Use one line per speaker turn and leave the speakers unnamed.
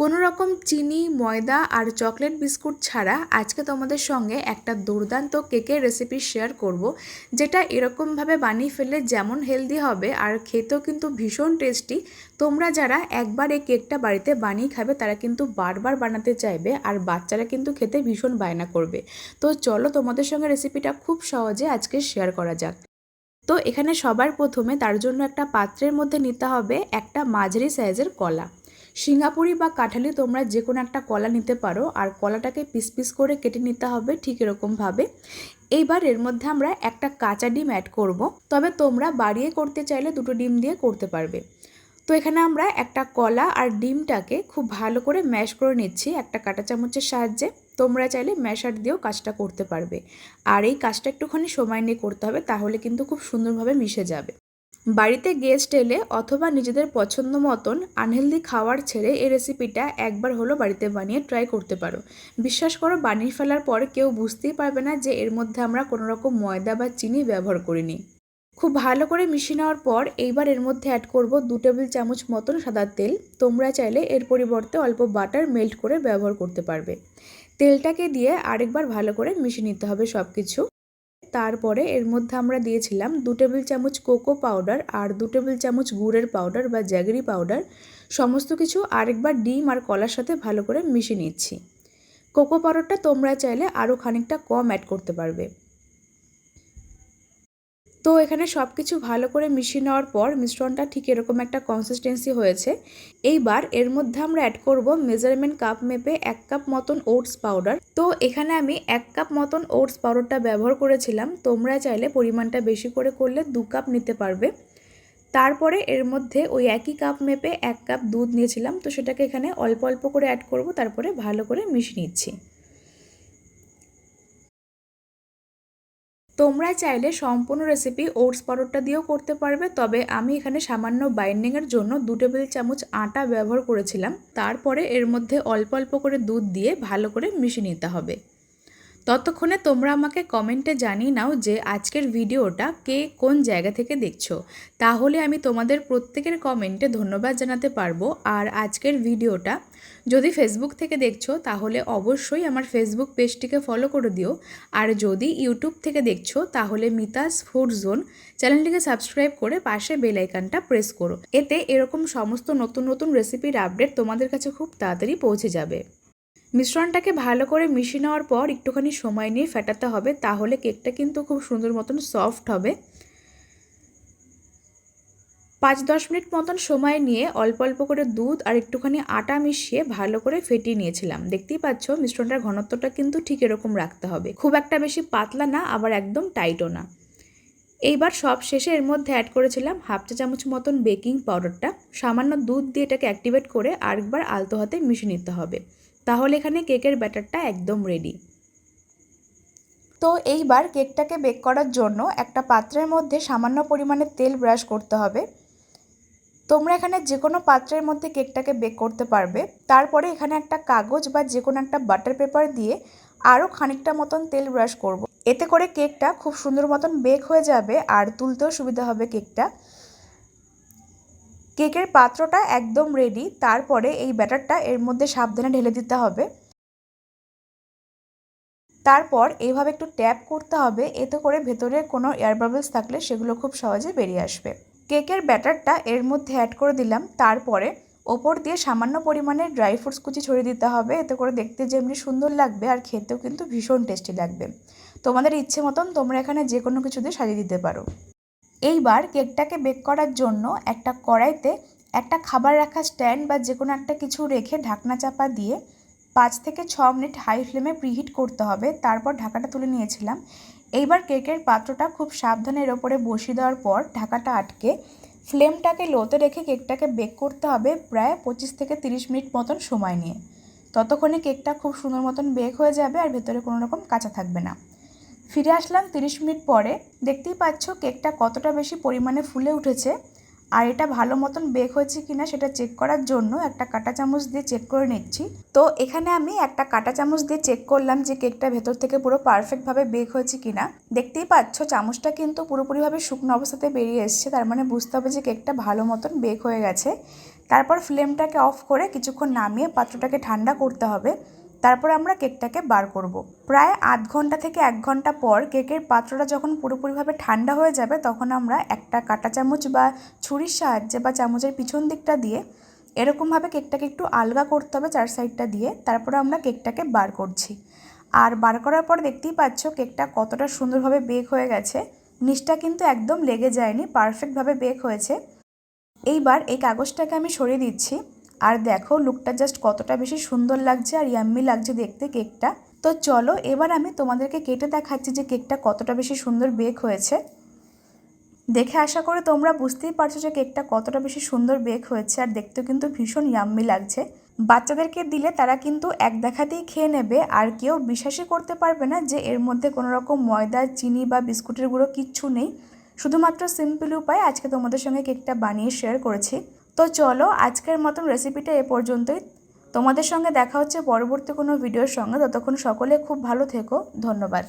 কোনো রকম চিনি, ময়দা আর চকলেট বিস্কুট ছাড়া আজকে তোমাদের সঙ্গে একটা দুর্দান্ত কেকের রেসিপি শেয়ার করব, যেটা এরকমভাবে বানিয়ে ফেললে যেমন হেলদি হবে আর খেতেও কিন্তু ভীষণ টেস্টি তোমরা যারা একবার এই কেকটা বাড়িতে বানিয়ে খাবে, তারা কিন্তু বারবার বানাতে চাইবে আর বাচ্চারা কিন্তু খেতে ভীষণ বায়না করবে। তো চলো তোমাদের সঙ্গে রেসিপিটা খুব সহজে আজকে শেয়ার করা যাক। তো এখানে সবার প্রথমে তার জন্য একটা পাত্রের মধ্যে নিতে হবে একটা মাঝারি সাইজের কলা। সিঙ্গাপুরি বা কাঁঠালি তোমরা যে কোনো একটা কলা নিতে পারো, আর কলাটাকে পিস পিস করে কেটে নিতে হবে ঠিক এরকমভাবে এইবার এর মধ্যে আমরা একটা কাঁচা ডিম অ্যাড করব। তবে তোমরা বাড়িয়ে করতে চাইলে দুটো ডিম দিয়ে করতে পারবে। তো এখানে আমরা একটা কলা আর ডিমটাকে খুব ভালো করে ম্যাশ করে নিচ্ছি একটা কাঁটা চামচের সাহায্যে। তোমরা চাইলে ম্যাশার দিয়েও কাজটা করতে পারবে। আর এই কাজটা একটুখানি সময় নিয়ে করতে হবে, তাহলে কিন্তু খুব সুন্দরভাবে মিশে যাবে। বাড়িতে গেস্ট এলে অথবা নিজেদের পছন্দ মতন আনহেলদি খাওয়ার ছেড়ে এই রেসিপিটা একবার হলো বাড়িতে বানিয়ে ট্রাই করতে পারো। বিশ্বাস করো, বানিয়ে ফেলার পর কেউ বুঝতেই পারবে না যে এর মধ্যে আমরা কোনো রকম ময়দা বা চিনি ব্যবহার করিনি। খুব ভালো করে মিশিয়ে নেওয়ার পর এইবার এর মধ্যে অ্যাড করব দু টেবিল চামচ মতন সাদা তেল। তোমরা চাইলে এর পরিবর্তে অল্প বাটার মেল্ট করে ব্যবহার করতে পারবে। তেলটাকে দিয়ে আরেকবার ভালো করে মিশিয়ে নিতে হবে সব কিছু তারপরে এর মধ্যে আমরা দিয়েছিলাম দু টেবিল চামচ কোকো পাউডার আর দু টেবিল চামচ গুড়ের পাউডার বা জ্যাগরি পাউডার। সমস্ত কিছু আরেকবার ডিম আর কলার সাথে ভালো করে মিশিয়ে নিচ্ছি। কোকো পাউডারটা তোমরা চাইলে আরও খানিকটা কম অ্যাড করতে পারবে। তো এখানে সব কিছু ভালো করে মিশিয়ে নেওয়ার পর মিশ্রণটা ঠিক এরকম একটা কনসিস্টেন্সি হয়েছে। এইবার এর মধ্যে আমরা অ্যাড করব মেজারমেন্ট কাপ মেপে এক কাপ মতন ওটস পাউডার তো এখানে আমি এক কাপ মতন ওটস পাউডারটা ব্যবহার করেছিলাম। তোমরা চাইলে পরিমাণটা বেশি করে করলে দু কাপ নিতে পারবে। তারপরে এর মধ্যে ওই একই কাপ মেপে এক কাপ দুধ নিয়েছিলাম। তো সেটাকে এখানে অল্প অল্প করে অ্যাড করব, তারপরে ভালো করে মিশিয়ে নিচ্ছি। তোমরা চাইলে সম্পূর্ণ রেসিপি ওটস পরোটা দিয়েও করতে পারবে, তবে আমি এখানে সামান্য বাইন্ডিংয়ের জন্য দু টেবিল চামচ আটা ব্যবহার করেছিলাম। তারপরে এর মধ্যে অল্প অল্প করে দুধ দিয়ে ভালো করে মিশিয়ে নিতে হবে। ততক্ষণে তোমরা আমাকে কমেন্টে জানিয়ে নাও যে আজকের ভিডিওটা কে কোন জায়গা থেকে দেখছ। তাহলে আমি তোমাদের প্রত্যেকের কমেন্টে ধন্যবাদ জানাতে পারব। আর আজকের ভিডিওটা যদি ফেসবুক থেকে দেখছ, তাহলে অবশ্যই আমার ফেসবুক পেজটিকে ফলো করে দিও। আর যদি ইউটিউব থেকে দেখছ, তাহলে মিতাস ফুড জোন চ্যানেলটিকে সাবস্ক্রাইব করে পাশে বেলাইকানটা প্রেস করো। এতে এরকম সমস্ত নতুন নতুন রেসিপির আপডেট তোমাদের কাছে খুব তাড়াতাড়ি পৌঁছে যাবে। মিশ্রণটাকে ভালো করে মিশিয়ে নেওয়ার পর একটুখানি সময় নিয়ে ফেটাতে হবে, তাহলে কেকটা কিন্তু খুব সুন্দর মতন সফট হবে। পাঁচ দশ মিনিট মতন সময় নিয়ে অল্প অল্প করে দুধ আর একটুখানি আটা মিশিয়ে ভালো করে ফেটিয়ে নিয়েছিলাম। দেখতেই পাচ্ছ মিশ্রণটার ঘনত্বটা কিন্তু ঠিক এরকম রাখতে হবে। খুব একটা বেশি পাতলা না, আবার একদম টাইটও না। এইবার সব শেষে এর মধ্যে অ্যাড করেছিলাম হাফ চা চামচ মতন বেকিং পাউডারটা সামান্য দুধ দিয়ে এটাকে অ্যাক্টিভেট করে আরেকবার আলতো হাতে মিশিয়ে নিতে হবে। তাহলে এখানে কেকের ব্যাটারটা একদম রেডি তো এইবার কেকটাকে বেক করার জন্য একটা পাত্রের মধ্যে সামান্য পরিমাণে তেল ব্রাশ করতে হবে। তোমরা এখানে যে কোনো পাত্রের মধ্যে কেকটাকে বেক করতে পারবে। তারপরে এখানে একটা কাগজ বা যে কোনো একটা বাটার পেপার দিয়ে আরও খানিকটা মতন তেল ব্রাশ করব। এতে করে কেকটা খুব সুন্দর মতন বেক হয়ে যাবে আর তুলতেও সুবিধা হবে কেকটা। কেকের পাত্রটা একদম রেডি তারপরে এই ব্যাটারটা এর মধ্যে সাবধানে ঢেলে দিতে হবে। তারপর এইভাবে একটু ট্যাপ করতে হবে, এতে করে ভেতরে কোনো এয়ার বাবলস থাকলে সেগুলো খুব সহজে বেরিয়ে আসবে। কেকের ব্যাটারটা এর মধ্যে অ্যাড করে দিলাম, তারপরে ওপর দিয়ে সামান্য পরিমাণে ড্রাই ফ্রুটস কুচি ছড়িয়ে দিতে হবে, এতে করে দেখতে যেমনি সুন্দর লাগবে আর খেতেও কিন্তু ভীষণ টেস্টি লাগবে। তোমাদের ইচ্ছে মতন তোমরা এখানে যে কোনো কিছু দিয়ে সাজিয়ে দিতে পারো। এইবার কেকটাকে বেক করার জন্য একটা কড়াইতে একটা খাবার রাখা স্ট্যান্ড বা যে কোনো একটা কিছু রেখে ঢাকনা চাপা দিয়ে পাঁচ থেকে ছ মিনিট হাই ফ্লেমে প্রিহিট করতে হবে। তারপর ঢাকাটা তুলে নিয়েছিলাম। এইবার কেকের পাত্রটা খুব সাবধানে এর ওপরে বসিয়ে দেওয়ার পর ঢাকাটা আটকে ফ্লেমটাকে লোতে রেখে কেকটাকে বেক করতে হবে প্রায় পঁচিশ থেকে তিরিশ মিনিট মতন সময় নিয়ে। ততক্ষণে কেকটা খুব সুন্দর মতন বেক হয়ে যাবে আর ভেতরে কোনো রকম কাঁচা থাকবে না। ফিরে আসলাম তিরিশ মিনিট পরে। দেখতেই পাচ্ছ কেকটা কতটা বেশি পরিমাণে ফুলে উঠেছে। আর এটা ভালো মতন বেক হয়েছে কিনা সেটা চেক করার জন্য একটা কাঁটা চামচ দিয়ে চেক করে নিচ্ছি। তো এখানে আমি একটা কাঁটা চামচ দিয়ে চেক করলাম যে কেকটা ভেতর থেকে পুরো পারফেক্টভাবে বেক হয়েছে কিনা। দেখতেই পাচ্ছ চামচটা কিন্তু পুরোপুরিভাবে শুকনো অবস্থাতে বেরিয়ে এসছে, তার মানে বুঝতে হবে যে কেকটা ভালো মতন বেক হয়ে গেছে। তারপর ফ্লেমটাকে অফ করে কিছুক্ষণ নামিয়ে পাত্রটাকে ঠান্ডা করতে হবে। তারপর আমরা কেকটাকে বার করব। প্রায় আধ ঘণ্টা থেকে এক ঘণ্টা পর কেকের পাত্রটা যখন পুরোপুরিভাবে ঠান্ডা হয়ে যাবে, তখন আমরা একটা কাঁটা চামচ বা ছুরির সাহায্যে বা চামচের পিছন দিকটা দিয়ে এরকমভাবে কেকটাকে একটু আলগা করতে হবে চার সাইডটা দিয়ে। তারপরে আমরা কেকটাকে বার করছি। আর বার করার পর দেখতেই পাচ্ছ কেকটা কতটা সুন্দরভাবে বেক হয়ে গেছে। নিচটা কিন্তু একদম লেগে যায়নি, পারফেক্টভাবে বেক হয়েছে। এইবার এই কাগজটাকে আমি সরিয়ে দিচ্ছি। আর দেখো লুকটা জাস্ট কতটা বেশি সুন্দর লাগছে আর ইয়াম্মি লাগছে দেখতে কেকটা তো চলো, এবার আমি তোমাদেরকে কেটে দেখাচ্ছি যে কেকটা কতটা বেশি সুন্দর বেক হয়েছে। দেখে আশা করে তোমরা বুঝতেই পারছ যে কেকটা কতটা বেশি সুন্দর বেক হয়েছে আর দেখতেও কিন্তু ভীষণ ইয়াম্মি লাগছে। বাচ্চাদেরকে দিলে তারা কিন্তু এক দেখাতেই খেয়ে নেবে, আর কেউ বিশ্বাসই করতে পারবে না যে এর মধ্যে কোনো রকম ময়দা, চিনি বা বিস্কুটের গুঁড়ো কিচ্ছু নেই। শুধুমাত্র সিম্পল উপায় আজকে তোমাদের সঙ্গে কেকটা বানিয়ে শেয়ার করেছি। তো চলো আজকের মতন রেসিপিটা এ পর্যন্তই। তোমাদের সঙ্গে দেখা হচ্ছে পরবর্তী কোনো ভিডিওর সঙ্গে। ততক্ষণ সকলে খুব ভালো থেকো। ধন্যবাদ।